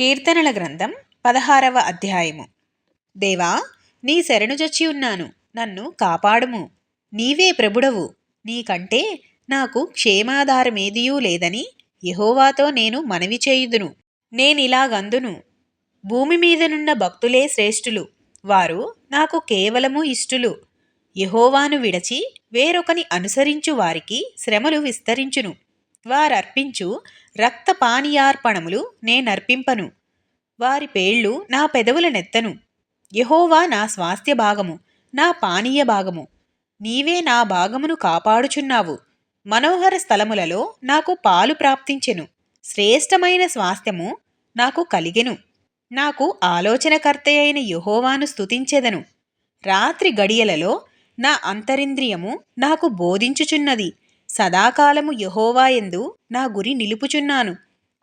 కీర్తనల గ్రంథం పదహారవ అధ్యాయము. దేవా నీ శరణుజొచ్చి ఉన్నాను. నన్ను కాపాడుము. నీవే ప్రభుడవు. నీకంటే నాకు క్షేమాధారమేదియూ లేదని యహోవాతో నేను మనవి చేయుదును. నేనిలాగందును. భూమి మీదనున్న భక్తులే శ్రేష్ఠులు. వారు నాకు కేవలము ఇష్టులు. యహోవాను విడచి వేరొకని అనుసరించు వారికి శ్రమలు విస్తరించును. వారర్పించు రక్తపానీయార్పణములు నేనర్పింపను. వారి పేళ్ళు నా పెదవుల నెత్తను. యహోవా నా స్వాస్థ్య భాగము నా పానీయ భాగము. నీవే నా భాగమును కాపాడుచున్నావు. మనోహర స్థలములలో నాకు పాలు ప్రాప్తించెను. శ్రేష్టమైన స్వాస్థ్యము నాకు కలిగెను. నాకు ఆలోచనకర్త అయిన యహోవాను స్తుతించెదను. రాత్రి గడియలలో నా అంతరింద్రియము నాకు బోధించుచున్నది. సదాకాలము యహోవాయందు నా గురి నిలుపుచున్నాను.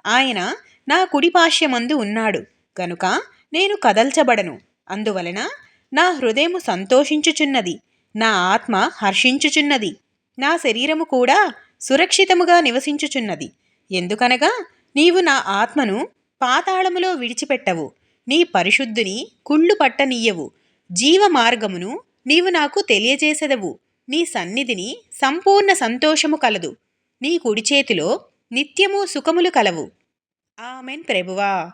ఆయన నా కుడి పార్శ్వమందు ఉన్నాడు. గనుక నేను కదల్చబడను. అందువలన నా హృదయము సంతోషించుచున్నది. నా ఆత్మ హర్షించుచున్నది. నా శరీరము కూడా సురక్షితముగా నివసించుచున్నది. ఎందుకనగా నీవు నా ఆత్మను పాతాళములో విడిచిపెట్టవు. నీ పరిశుద్ధుని కుళ్ళు పట్టనీయవు. జీవ మార్గమును నీవు నాకు తెలియజేసెదవు. నీ సన్నిధిని సంపూర్ణ సంతోషము కలదు. నీ కుడి చేతిలో నిత్యము సుఖములు కలవు. ఆమెన్ ప్రభువా.